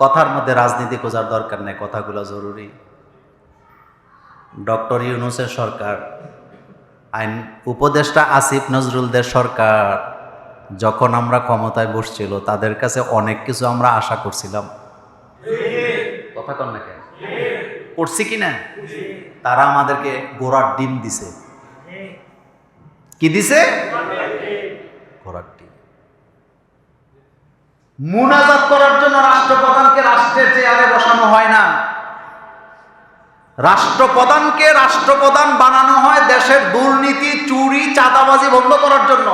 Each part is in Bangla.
কথার মধ্যে রাজনীতি খোঁজার দরকার নেই, কথাগুলো জরুরি। ডক্টর ইউনুসের সরকার, আইন উপদেষ্টা আসিফ নজরুলদের সরকার, যখন আমরা ক্ষমতায় বসছিল, তাদের কাছে অনেক কিছু আমরা আশা করছিলাম। কথা কন না কেন? করছি কি না? তারা আমাদেরকে গোড়ার ডিম দিছে। কি দিছে? গোড়ার ডিম। মুনাজাত করার জন্য রাষ্ট্রপ্রধানকে রাষ্ট্রের চেয়ারে বসানো হয় না। রাষ্ট্রপ্রধানকে রাষ্ট্রপ্রধান বানানো হয় দেশের দুর্নীতি, চুরি, চাঁদাবাজি বন্ধ করার জন্য।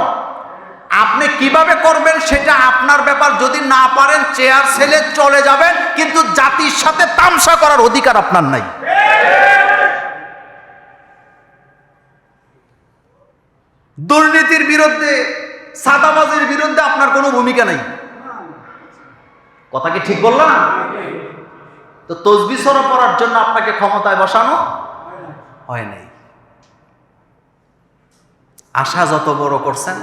আপনি কীভাবে করবেন সেটা আপনার ব্যাপার। যদি না পারেন, চেয়ার ছেলে চলে যাবেন, কিন্তু জাতির সাথে তামসা করার অধিকার আপনার নাই। দুর্নীতির বিরুদ্ধে সাদাবাজির বিরুদ্ধে আপনার কোনো ভূমিকা নেই। কথা কি ঠিক বললাম? তো তসবি সরা পড়ার জন্য আপনাকে ক্ষমতায় বসানো হয় নাই। আশা যত বড় করছেন,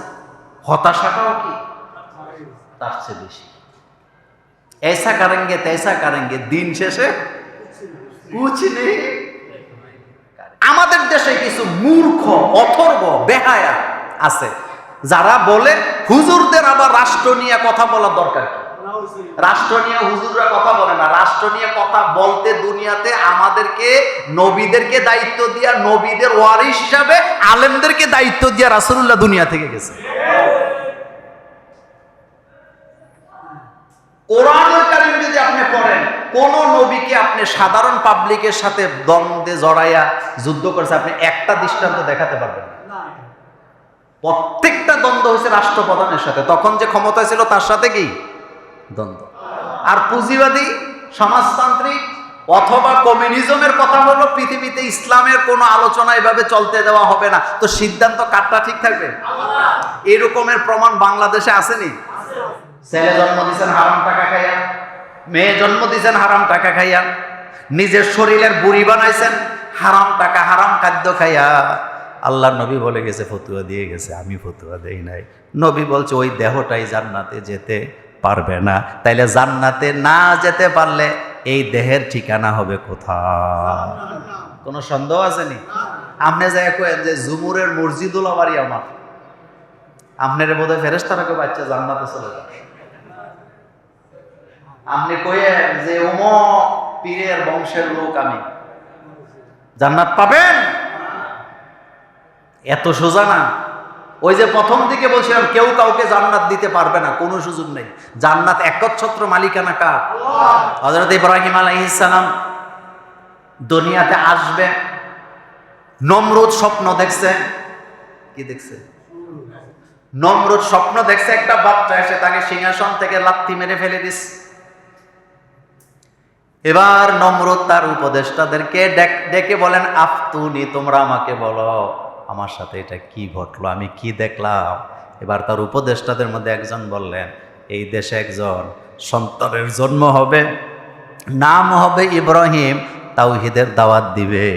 হতাশাটাও কি? তার চেয়ে বেশি। এসা কারেঙ্গে, তেসা কারেঙ্গে, দিন শেষে কুচ আমাদের দেশে কিছু মূর্খ, অথর্ব, বেহায়া আছে, যারা বলে হুজুরদের আবার রাষ্ট্র নিয়ে কথা বলার দরকার কি? রাষ্ট্র নিয়ে হুজুররা কথা বলে না। রাষ্ট্র নিয়ে কথা বলতে দুনিয়াতে আমাদেরকে নবীদেরকে দায়িত্ব দিয়া নবীদের ওয়ারিস হিসাবে আলেমদেরকে দায়িত্ব দিয়া রাসূলুল্লাহ দুনিয়া থেকে গেছে। কোরআনুল কারীম যদি আপনি পড়েন কোন নবীকে আপনি সাধারণ পাবলিকের সাথে দ্বন্দ্বে জড়াইয়া যুদ্ধ করেছে আপনি একটা দৃষ্টান্ত দেখাতে পারবেন প্রত্যেকটা দ্বন্দ্ব হয়েছে রাষ্ট্রপ্রধানের সাথে। তখন যে ক্ষমতা ছিল তার সাথে কি? দ্বন্দ্ব। আর পুঁজিবাদী, সমাজতান্ত্রিক অথবা কমিউনিজমের কথা হলো পৃথিবীতে ইসলামের কোনো আলোচনা এভাবে চলতে দেওয়া হবে না। তো সিদ্ধান্ত কাটটা ঠিক থাকবে? এরকমের প্রমাণ বাংলাদেশে আসেনি? ছেলে জন্ম দিয়েছেন হারাম টাকা খাইয়া, মেয়ে জন্ম দিয়েছেন হারাম টাকা খাইয়া, নিজের শরীরের বুড়ি বানাইছেন হারাম টাকা, হারাম খাদ্য খাইয়া। আল্লাহ নবী বলে গেছে, ফতুয়া দিয়ে গেছে, আমি ফতুয়া দেই নাই। নবী বলছে, ওই দেহটাই জান্নাতে যেতে পারবে না। তাইলে জান্নাতে না যেতে পারলে এই দেহের ঠিকানা হবে কোথাও কোনো সন্দেহ আছেনি আপনি যাই কয়েন যে জুমুরের মসজিদুল বাড়ি আমার। আপনার বোধ হয় ফেরেস্তারাকে বাচ্চা জান্নাতে চলে যাবে। আপনি কইেন যে উম পীরের বংশের লোক আমি। জান্নাত পাবেন? এত সোজা না। ওই যে প্রথম দিকে বলছিলাম কেউ কাউকে জান্নাত দিতে পারবে না কোনো সুযোগ নেই। জান্নাত একচ্ছত্র মালিকানা কার? হজরত ইব্রাহিম আলাইহিসসালাম দুনিয়াতে আসবে নমরুদ স্বপ্ন দেখছে। কি দেখছে? নমরুদ স্বপ্ন দেখছে একটা বাচ্চা এসে তাকে সিংহাসন থেকে লাত্তি মেরে ফেলে দিস। এবার নমরুদ তার উপদেষ্টাদেরকে ডেকে বলেন আফতুনি তোমরা আমাকে বলো। আমার সাথে এটা কি ঘটলো, আমি কি দেখলাম? এবার তার উপদেষ্টাদের মধ্যে একজন বললেন, এই দেশে একজন সন্তানের জন্ম হবে, নাম হবে ইব্রাহিম, তাওহিদের দাওয়াত দিবে।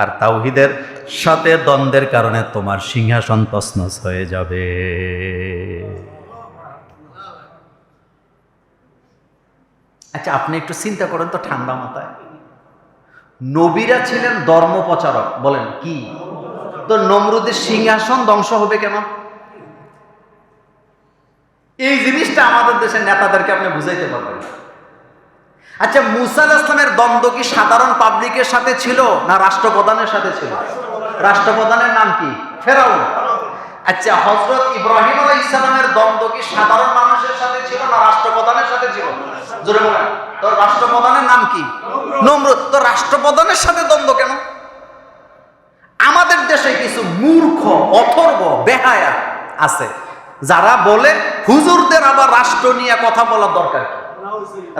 আর তাওহিদের সাথে দ্বন্দ্বের কারণে তোমার সিংহাসন তছনছ হয়ে যাবে। আচ্ছা আপনি একটু চিন্তা করেন তো ঠান্ডা মাথায়। নবীরা ছিলেন ধর্ম প্রচারক বলেন কি? তো নমরুদের সিংহাসন ধ্বংস হবে কেন? এই জিনিসটা আমাদের দেশের নেতাদেরকে আপনি বুঝাইতে পারবেন। আচ্ছা মুসা আলাহিস ইসলামের দ্বন্দ্ব কি সাধারণ পাবলিকের সাথে ছিল না রাষ্ট্রপ্রধানের সাথে ছিল? রাষ্ট্রপ্রধানের নাম কি? ফেরাউন। আচ্ছা হজরত ইব্রাহিম আলাইহিস ইসলামের দ্বন্দ্ব কি সাধারণ মানুষের সাথে ছিল না রাষ্ট্রপ্রধানের সাথে ছিল? জোরে বলেন। তো রাষ্ট্রপ্রধানের নাম কি? নমরুদ। তো রাষ্ট্রপ্রধানের সাথে দ্বন্দ্ব কেন? আমাদের দেশে কিছু মূর্খ, অথর্ব, বেহায়া আছে, যারা বলে হুজুরদের আবার রাষ্ট্র নিয়ে কথা বলার দরকার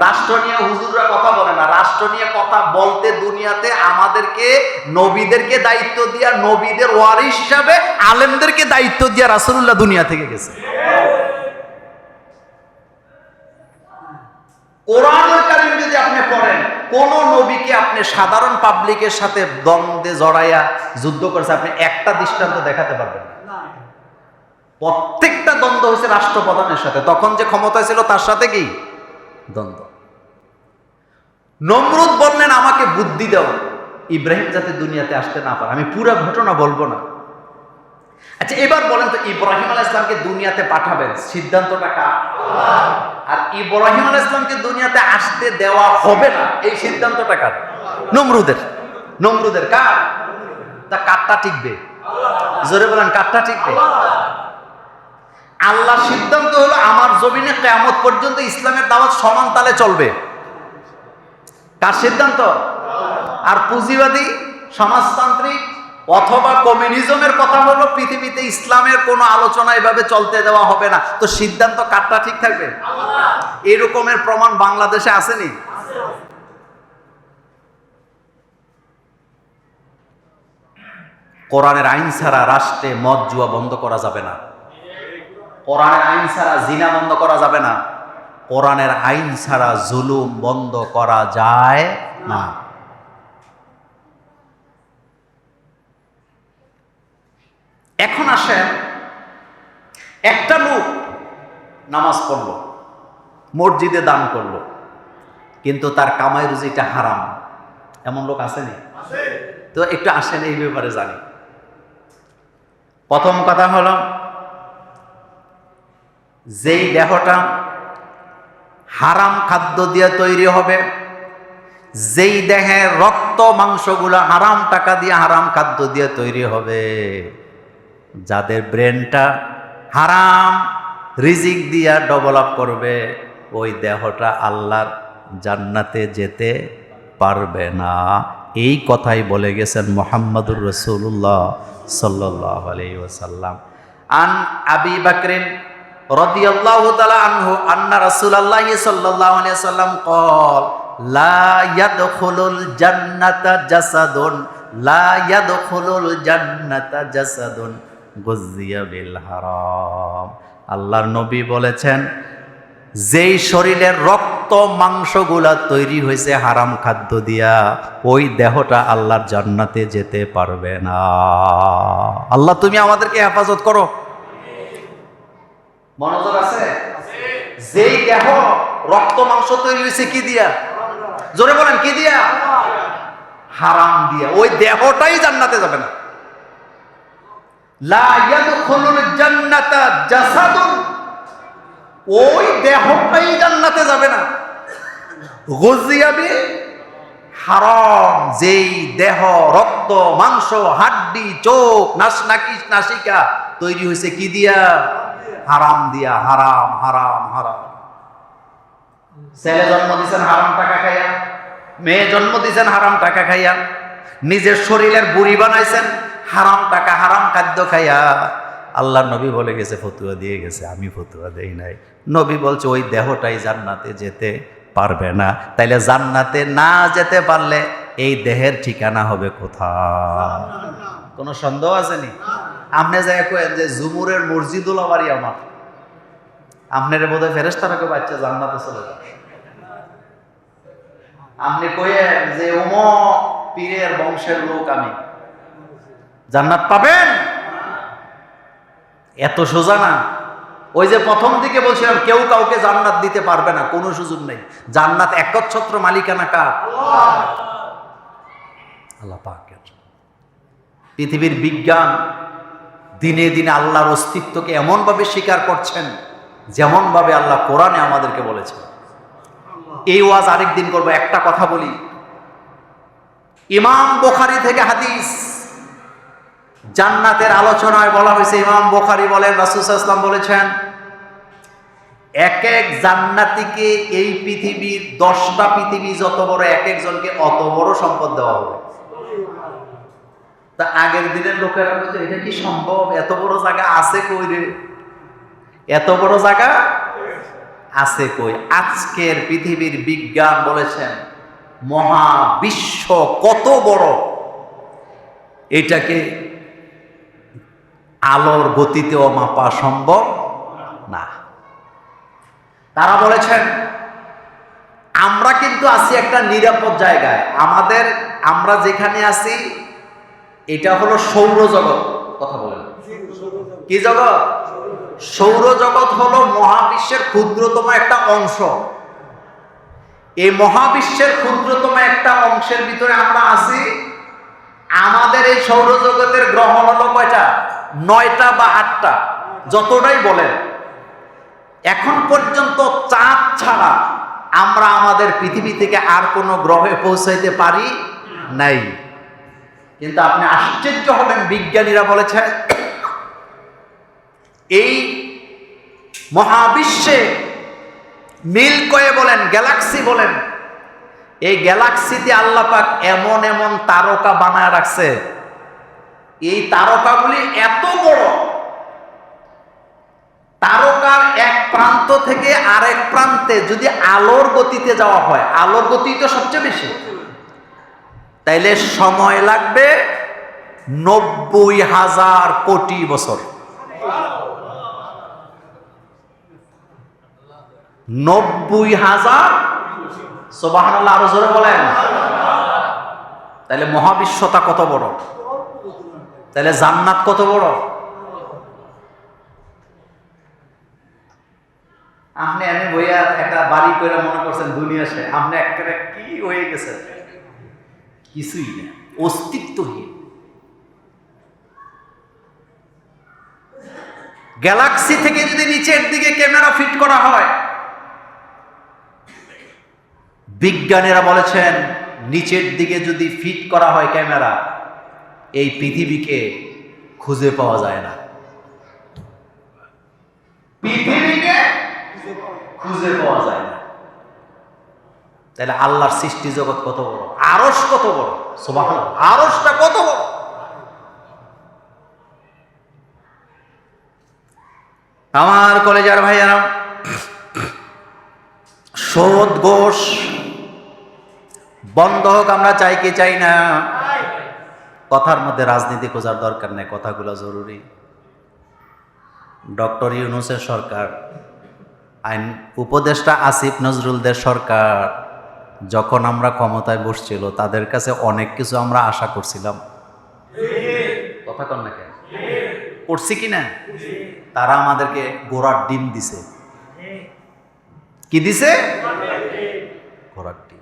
রাষ্ট্র নিয়ে হুজুররা কথা বলে না। রাষ্ট্র নিয়ে কথা বলতে দুনিয়াতে আমাদেরকে, নবীদেরকে দায়িত্ব দিয়া, নবীদের ওয়ারিস হিসাবে আলেমদেরকে দায়িত্ব দিয়া রাসূলুল্লাহ দুনিয়া থেকে গেছে। কোরআনুল কারীম যদি আপনি পড়েন কোন নবীকে আপনি সাধারণ পাবলিকের সাথে দ্বন্দ্বে জড়াইয়া যুদ্ধ করেছে আপনি একটা দৃষ্টান্ত দেখাতে পারবেন প্রত্যেকটা দ্বন্দ্ব হয়েছে রাষ্ট্রপ্রধানের সাথে। তখন যে ক্ষমতা ছিল তার সাথে কি? দ্বন্দ্ব। নমরুদ বললেন আমাকে বুদ্ধি দাও। ইব্রাহিম যাতে দুনিয়াতে আসতে না পারে। আমি পুরো ঘটনা বলব না। আচ্ছা এবার বলেন তো, ইব্রাহিম আলাহ ইসলামকে দুনিয়াতে পাঠাবেন, সিদ্ধান্তটা কার? আর ইব্রাহিম আলাহ ইসলামকে দুনিয়াতে আসতে দেওয়া হবে না, এই সিদ্ধান্তটা কার? নমরুদের। নমরুদের কার? তা কারটা টিকবে। জোরে বলেন, কারটা টিকবে। আল্লাহ সিদ্ধান্ত হলো, আমার জমিনে কেয়ামত পর্যন্ত ইসলামের দাওয়াত সমান তালে চলবে। কার সিদ্ধান্ত? আর পুঁজিবাদী, সমাজতান্ত্রিক অথবা কমিউনিজমের কথা হলো পৃথিবীতে ইসলামের কোনো আলোচনা এভাবে চলতে দেওয়া হবে না। তো সিদ্ধান্ত কারটা ঠিক থাকবে? এরকমের প্রমাণ বাংলাদেশে আসেনি? কোরআনের আইন ছাড়া রাষ্ট্রে মদ, জুয়া বন্ধ করা যাবে না। কোরআনের আইন ছাড়া জিনা বন্ধ করা যাবে না। কোরআনের আইন ছাড়া জুলুম বন্ধ করা যায় না। এখন আসেন একটা লোক নামাজ পড়ল মসজিদে দান করল কিন্তু তার কামাই রুজিটা হারাম। এমন লোক আসেনি? তো একটু আসেন এই ব্যাপারে জানি। প্রথম কথা হলো যেই দেহটা হারাম খাদ্য দিয়ে তৈরি হবে যেই দেহে রক্ত মাংসগুলো হারাম টাকা দিয়ে হারাম খাদ্য দিয়ে তৈরি হবে। যাদের ব্রেনটা হারাম রিজিক দিয়া ডেভেলপ করবে ওই দেহটা আল্লাহর জান্নাতে যেতে পারবে না এই কথাই বলে গেছেন মোহাম্মদুর রসুল্লাহ সাল্লাহ আলাই ওসাল্লাম আন আবি বাকরিন রদিয়াল্লাহু তাআলা আনহু আন্না রাসূলুল্লাহি সাল্লাল্লাহু আলাইহি ওয়াসাল্লাম قال লা ইয়াদখুলুল জান্নাতা জাসাদুন লা ইয়াদখুলুল জান্নাতা জাসাদুন বিল হারাম। আল্লাহর নবী বলেছেন, যেই শরীরের রক্ত মাংসগুলা তৈরি হয়েছে হারাম খাদ্য দিয়া, ওই দেহটা আল্লাহর জান্নাতে যেতে পারবে না। আল্লাহ, তুমি আমাদেরকে হেফাজত করো। মনোযোগ আছে? যেই দেহ রক্ত মাংস তৈরি হয়েছে কি দিয়া? জোরে বলেন, কি দিয়া? হারাম দিয়া। ওই দেহটাই জান্নাতে যাবে না। ওই দেহটাই জান্নাতে যাবে না। গজিয়াবে হারাম। যেই দেহ, রক্ত, মাংস, হাড্ডি, চোখ নাকি নাসিকা তৈরি হয়েছে কি দিয়া? হারাম দিয়া। হারাম হারাম হারাম। ছেলে জন্ম দিছেন, হারাম টাকা খাইয়া। মেয়ে জন্ম দিছেন, হারাম টাকা খাইয়া। নিজের শরীরের বুড়ি বানাইছেন। হারাম টাকা, হারাম খাদ্য খাইয়া আল্লাহ নবী বলে গেছে, ফতুয়া দিয়ে গেছে, আমি ফতুয়া দেই নাই। নবী বলছে, ওই দেহটাই জান্নাতে যেতে পারবে না। তাইলে জান্নাতে না যেতে পারলে এই দেহের ঠিকানা হবে কোথায়? কোনো সন্দেহ আছে নি? আপনি যাই কেন যে জুমুরের মসজিদুল বাড়ি আমার। আপনার বোধ হয় ফেরেস্তারাকে বাচ্চা জান্নাতে চলে যাবে আপনি কয়ে যে ওম পীরের বংশের লোক আমি। জান্নাত পাবেন? এত সোজা না। ওই যে প্রথম দিকে বলছিলাম, কেউ কাউকে জান্নাত দিতে পারবে না, কোনো সুযোগ নেই। জান্নাত একচ্ছত্র মালিকানা কার? আল্লাহ পৃথিবীর বিজ্ঞান দিনে দিনে আল্লাহর অস্তিত্বকে এমনভাবে স্বীকার করছেন, যেমনভাবে আল্লাহ কোরআনে আমাদেরকে বলেছেন। এই ওয়াজ আরেক দিন করব, একটা কথা বলি। ইমাম বোখারি থেকে হাদিস জান্নাতের আলোচনায় বলা হয়েছে, ইমাম বোখারি বলেন রাসুসাল্লাম বলেছেন এক এক জান্নাতিকে এই পৃথিবীর দশটা পৃথিবী যত বড় এক একজনকে অত বড় সম্পদ দেওয়া হবে। তা আগের দিনের লোকেরা বলতো, এটা কি সম্ভব? এত বড় জায়গা আছে কই রে? এত বড় জায়গা আছে কই? আজকের পৃথিবীর বিজ্ঞান বলেছেন, মহাবিশ্ব কত বড়? এটাকে আলোর গতিতেও মাপা সম্ভব না। তারা বলেছেন, আমরা কিন্তু আছি একটা নিরাপদ জায়গায়। আমাদের, আমরা যেখানে আছি, এটা হলো সৌরজগৎ কথা বলেন। কি জগৎ? সৌরজগৎ হলো মহাবিশ্বের ক্ষুদ্রতম একটা অংশ। এই মহাবিশ্বের ক্ষুদ্রতম একটা অংশের ভিতরে আমরা আছি। আমাদের এই সৌরজগতের গ্রহ হলো কয়টা? নয়টা বা আটটা, যতটাই বলেন। এখন পর্যন্ত চাঁদ ছাড়া আমরা আমাদের পৃথিবী থেকে আর কোনো গ্রহে পৌঁছাইতে পারি নাই। কিন্তু আপনি আশ্চর্য হবেন, বিজ্ঞানীরা বলেছে, এই মহাবিশ্বে মিল্কয়ে বলেন, গ্যালাক্সি বলেন, এই গ্যালাক্সিতে আল্লাহ পাক এমন এমন তারকা বানায় রাখছে এই তারকাগুলি এত বড়। তারকার এক প্রান্ত থেকে আরেক প্রান্তে যদি আলোর গতিতে যাওয়া হয়, আলোর গতি তো সবচেয়ে বেশি। তাইলে সময় লাগবে নব্বই হাজার কোটি বছর। নব্বই হাজার? সোবাহান আরও জোরে বলেন। তাহলে মহাবিশ্বতা কত বড়? তাহলে জান্নাত কত বড়? আপনি আমি বইয়া একটা বাড়ি করে মনে করছেন দুনিয়া সে। আপনি একটা কি হয়ে গেছে কিছুই না, অস্তিত্বহীন। গ্যালাক্সি থেকে যদি নিচের দিকে ক্যামেরা ফিট করা হয়, বিজ্ঞানীরা বলেছেন, নিচের দিকে যদি ফিট করা হয় ক্যামেরা এই পৃথিবীকে খুঁজে পাওয়া যায় না। পৃথিবীকে খুঁজে পাওয়া যায় না। তাহলে আল্লাহর সৃষ্টি জগৎ কত বড়? আরস কত বড়? সোবাহ আরসটা কত বড়? আমার কলেজার ভাইয়ারা সোদ ঘোষ বন্ধ হোক আমরা চাই কি চাই না? কথার মধ্যে রাজনীতি খোঁজার দরকার নেই, কথাগুলো জরুরি। ডক্টর ইউনুসের সরকার, আইন উপদেষ্টা আসিফ নজরুলদের সরকার যখন আমরা ক্ষমতায় বসছিল, তাদের কাছে অনেক কিছু আমরা আশা করছিলাম। কথা কন কেন? করছি কি না? তারা আমাদেরকে গোড়ার ডিম দিছে। কি দিছে? গোড়ার ডিম।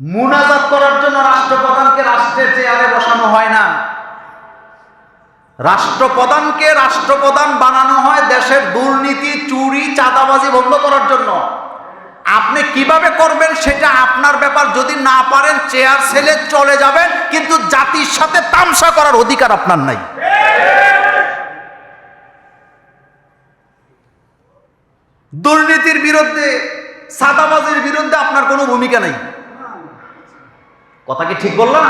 মুনাজাত করার জন্য রাষ্ট্রপ্রধানকে রাষ্ট্রের চেয়ারে বসানো হয় না। রাষ্ট্রপ্রধানকে রাষ্ট্রপ্রধান বানানো হয় দেশের দুর্নীতি, চুরি, চাঁদাবাজি বন্ধ করার জন্য। আপনি কীভাবে করবেন সেটা আপনার ব্যাপার। যদি না পারেন, চেয়ার ছেলে চলে যাবেন, কিন্তু জাতির সাথে তামসা করার অধিকার আপনার নাই। দুর্নীতির বিরুদ্ধে সাদাবাজির বিরুদ্ধে আপনার কোনো ভূমিকা নেই। কথা কি ঠিক বললাম?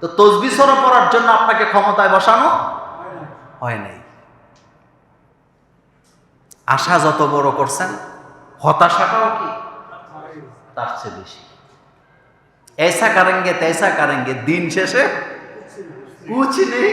তো তসবি সরো পড়ার জন্য আপনাকে ক্ষমতায় বসানো হয় নাই। আশা যত বড় করছেন, হতাশাটাও কি? তার চেয়ে বেশি। এসা কারেঙ্গে, তেসা কারেঙ্গে, দিন শেষে কুচ নেই।